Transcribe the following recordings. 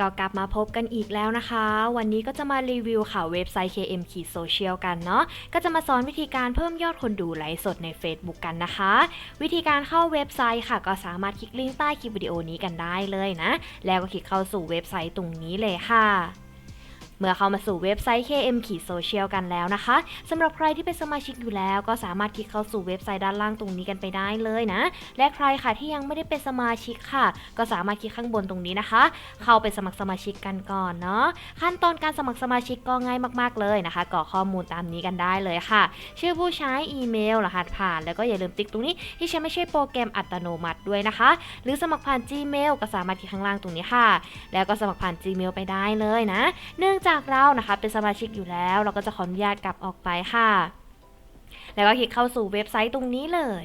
ก็กลับมาพบกันอีกแล้วนะคะ วันนี้ก็จะมารีวิวข่าวเว็บไซต์ KM ขีดโซเชียลกันเนาะก็จะมาสอนวิธีการเพิ่มยอดคนดูไลฟ์สดใน Facebook กันนะคะ วิธีการเข้าเว็บไซต์ค่ะ ก็สามารถคลิกลิงก์ใต้คลิปวิดีโอนี้กันได้เลยนะ แล้วก็คลิกเข้าสู่เว็บไซต์ตรงนี้เลยค่ะ มื่อเข้ามาสู่เว็บไซต์ KM ขีดโซเชียลกันแล้วนะคะสำหรับใครที่เป็นสมาชิกอยู่แล้วก็สามารถคลิกเข้าสู่เว็บไซต์ด้านล่างตรงนี้กันไปได้เลยนะ และใครค่ะที่ยังไม่ได้เป็นสมาชิกค่ะ ก็สามารถคลิกข้างบนตรงนี้นะคะ เข้าไปสมัครสมาชิกกันก่อนเนาะขั้นตอนการสมัครสมาชิกก็ง่ายมาก ๆเลยนะคะกรอกข้อมูลตามนี้กันได้เลยค่ะ ชื่อผู้ใช้อีเมลรหัสผ่าน แล้วก็อย่าลืมติ๊กตรงนี้ที่ใช้ไม่ใช่โปรแกรมอัตโนมัติด้วยนะคะ หรือสมัครผ่าน Gmail ก็สามารถคลิกข้างล่างตรงนี้ค่ะ แล้วก็สมัครผ่าน Gmail ไปได้เลยนะ เนื่องจากเรานะคะ เป็นสมาชิกอยู่แล้ว เราก็จะขออนุญาตกลับออกไปค่ะ แล้วก็คลิกเข้าสู่เว็บไซต์ตรงนี้เลย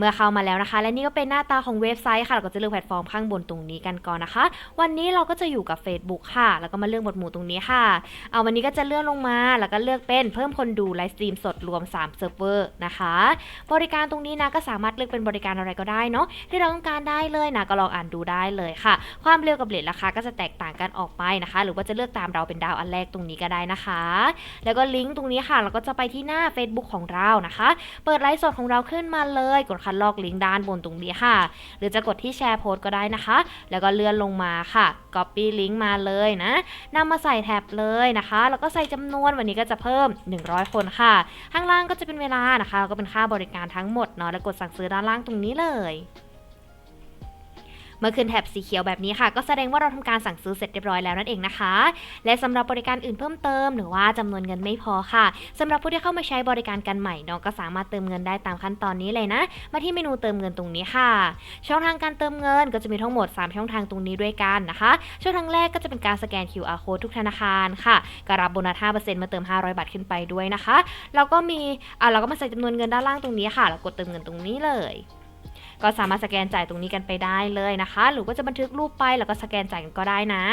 เมื่อเข้ามาแล้วนะคะ และนี่ก็เป็นหน้าตาของเว็บไซต์ค่ะเราก็จะเลือกแพลตฟอร์มข้างบนตรงนี้กันก่อนนะคะ วันนี้เราก็จะอยู่กับ Facebook ค่ะ แล้วก็มาเลือกหมวดหมู่ตรงนี้ค่ะ เอาวันนี้ก็จะเลื่อนลงมา แล้วก็เลือกเป็นเพิ่มคนดูไลฟ์สตรีมสดรวม3เซิร์ฟเวอร์นะคะ บริการตรงนี้นะก็สามารถเลือกเป็นบริการอะไรก็ได้เนาะที่เราต้องการได้เลยนะก็ลองอ่านดูได้เลยค่ะ ความเร็วกับเลทราคาก็จะแตกต่างกันออกไปนะคะ หรือว่าจะเลือกตามเราเป็นดาวอันแรกตรงนี้ก็ได้นะคะ แล้วก็ลิงก์ตรงนี้ค่ะเราก็จะไปที่หน้า Facebook ของเรานะคะ เปิดไลฟ์สดของเราขึ้นมาเลยกดคดลอกลิงก์ด้านบนตรงนี้ค่ะ หรือจะกดที่แชร์โพสต์ก็ได้นะคะ แล้วก็เลื่อนลงมาค่ะ Copy ลิงก์มาเลยนะนำมาใส่แท็บเลยนะคะ แล้วก็ใส่จำนวนวันนี้ก็จะเพิ่ม 100 คนค่ะ ข้างล่างก็จะเป็นเวลานะคะแล้วก็เป็นค่าบริการทั้งหมดเนาะแล้วกดสั่งซื้อด้านล่างตรงนี้เลย เมื่อขึ้นแถบสีเขียวแบบนี้ค่ะ ก็แสดงว่าเราทำการสั่งซื้อเสร็จเรียบร้อยแล้วนั่นเองนะคะ และสำหรับบริการอื่นเพิ่มเติม หรือว่าจำนวนเงินไม่พอค่ะสำหรับผู้ที่เข้ามาใช้บริการกันใหม่เนาะก็สามารถเติมเงินได้ตามขั้นตอนนี้เลยนะ มาที่เมนูเติมเงินตรงนี้ค่ะ ช่องทางการเติมเงินก็จะมีทั้งหมด 3 ช่องทางตรงนี้ด้วยกันนะคะ ช่องทางแรกก็จะเป็นการสแกน QR code ทุกธนาคารค่ะก็รับโบนัส5%มาเติม 500 บาทขึ้นไปด้วยนะคะ แล้วก็มีอ่าเราก็มาใส่จำนวนเงินด้านล่างตรงนี้ค่ะ แล้วกดเติมเงินตรงนี้เลย ก็สามารถสแกนจ่ายตรงนี้กันไปได้เลยนะคะ หรือว่าจะบันทึกรูปไปแล้วก็สแกนจ่ายกันก็ได้นะ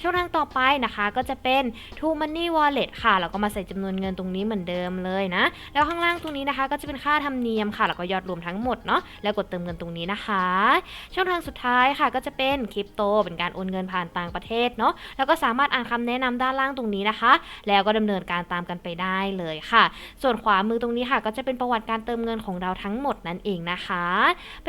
ช่องทางต่อไปนะคะก็จะเป็น True Money Wallet ค่ะแล้วก็มาใส่จำนวนเงินตรงนี้เหมือนเดิมเลยนะ แล้วข้างล่างตรงนี้นะคะ ก็จะเป็นค่าธรรมเนียมค่ะ แล้วก็ยอดรวมทั้งหมดเนาะแล้วกดเติมเงินตรงนี้นะคะ ช่องทางสุดท้ายค่ะก็จะเป็นคริปโตเป็นการโอนเงินผ่านต่างประเทศเนาะแล้วก็สามารถอ่านคำแนะนำด้านล่างตรงนี้นะคะ แล้วก็ดำเนินการตามกันไปได้เลยค่ะ ส่วนขวามือตรงนี้ค่ะ ก็จะเป็นประวัติการเติมเงินของเราทั้งหมดนั่นเองนะคะ ไป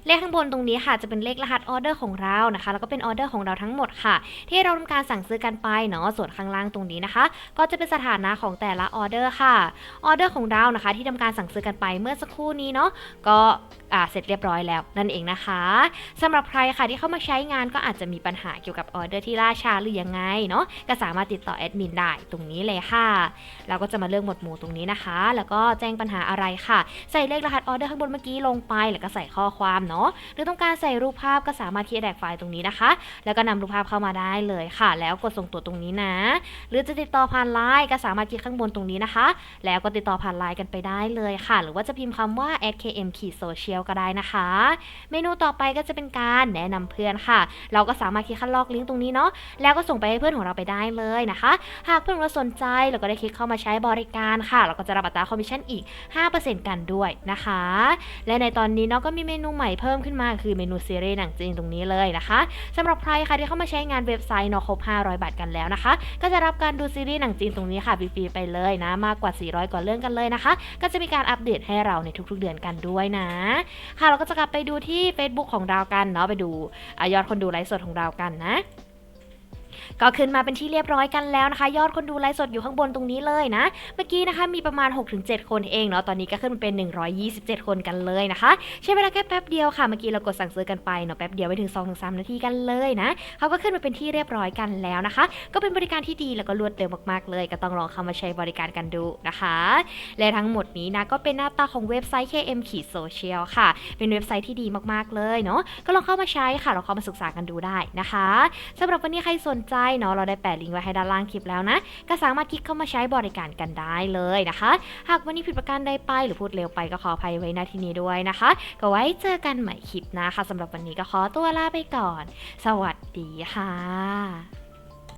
เลขข้างบนตรงนี้ค่ะจะเป็นเลขรหัสออเดอร์ของเรานะคะแล้วก็เป็นออเดอร์ของเราทั้งหมดค่ะ ที่เราทำการสั่งซื้อกันไปเนาะส่วนข้างล่างตรงนี้นะคะ ก็จะเป็นสถานะของแต่ละออเดอร์ค่ะออเดอร์ของเรานะคะ ที่ทำการสั่งซื้อกันไปเมื่อสักครู่นี้เนาะก็เสร็จเรียบร้อยแล้วนั่นเองนะคะสำหรับใครค่ะที่เข้ามาใช้งานก็อาจจะมีปัญหาเกี่ยวกับออเดอร์ที่ล่าช้าหรือยังไงเนาะก็สามารถติดต่อแอดมินได้ตรงนี้เลยค่ะเราก็จะมาเลือกหมวดหมู่ตรงนี้นะคะ แล้วก็แจ้งปัญหาอะไรค่ะ ใส่เลขรหัสออเดอร์ข้างบนเมื่อกี้ลงไปแล้วก็ใส่ข้อความเนาะหรือต้องการใส่รูปภาพก็สามารถคลิกแดกไฟล์ตรงนี้นะคะ แล้วก็นำรูปภาพเข้ามาได้เลยค่ะ แล้วกดส่งตัวตรงนี้นะ หรือจะติดต่อผ่านไลน์ก็สามารถคลิกข้างบนตรงนี้นะคะ แล้วก็ติดต่อผ่านไลน์กันไปได้เลยค่ะ หรือว่าจะพิมพ์คำว่า @km ขีด social ก็ได้นะคะ เมนูต่อไปก็จะเป็นการแนะนำเพื่อนค่ะ เราก็สามารถคลิกคัดลอกลิงก์ตรงนี้เนาะแล้วก็ส่งไปให้เพื่อนของเราไปได้เลยนะคะ หากเพื่อนเราสนใจเราก็ได้คลิกเข้ามาใช้บริการค่ะ เราก็จะรับอัตราคอมมิชชั่นอีก 5%กันด้วยนะคะ และในตอนนี้เนาะก็มีเมนูใหม่เพิ่มขึ้นมาคือเมนูซีรีส์หนังจีนตรงนี้เลยนะคะสำหรับใครค่ะที่เข้ามาใช้งานเว็บไซต์นอครบ 500 บาทกันแล้วนะคะ ก็จะรับการดูซีรีส์หนังจีนตรงนี้ค่ะฟรีๆไปเลยนะ มากกว่า 400 กว่าเรื่องกันเลยนะคะ ก็จะมีการอัปเดตให้เราในทุกๆเดือนกันด้วยนะ ค่ะเราก็จะกลับไปดูที่ Facebook ของเรากันเนาะไปดูอยอดคนดูไลฟ์สดของเรากันนะ ก็ขึ้นมาเป็นที่เรียบร้อยกันแล้วนะคะ ยอดคนดูไลฟ์สดอยู่ข้างบนตรงนี้เลยนะ เมื่อกี้นะคะมีประมาณ 6-7 คนเองเนาะตอนนี้ก็ขึ้นมาเป็น 127 คนกันเลยนะคะ ใช้เวลาแค่แป๊บเดียวค่ะเมื่อกี้เรากดสั่งซื้อกันไปเนาะแป๊บเดียวไปถึง2-3นาทีกันเลยนะเขาก็ขึ้นมาเป็นที่เรียบร้อยกันแล้วนะคะ ก็เป็นบริการที่ดีแล้วก็รวดเร็วมากๆเลย ก็ต้องลองเข้ามาใช้บริการกันดูนะคะ และทั้งหมดนี้นะก็เป็นหน้าตาของเว็บไซต์ KM ขีดโซเชียลค่ะ เป็นเว็บไซต์ที่ดีมากๆเลยเนาะก็ลองเข้ามาใช้ค่ะลองเข้ามาศึกษากันดูได้นะคะสำหรับวันนี้ใครสนใจเนาะเราได้แปะลิงก์ไว้ให้ด้านล่างคลิปแล้วนะ ก็สามารถคลิกเข้ามาใช้บริการกันได้เลยนะคะ หากวันนี้ผิดประการใดไปหรือพูดเร็วไปก็ขออภัยไว้ณที่นี้ด้วยนะคะ ก็ไว้เจอกันใหม่คลิปนะค่ะสำหรับวันนี้ก็ขอตัวลาไปก่อน สวัสดีค่ะ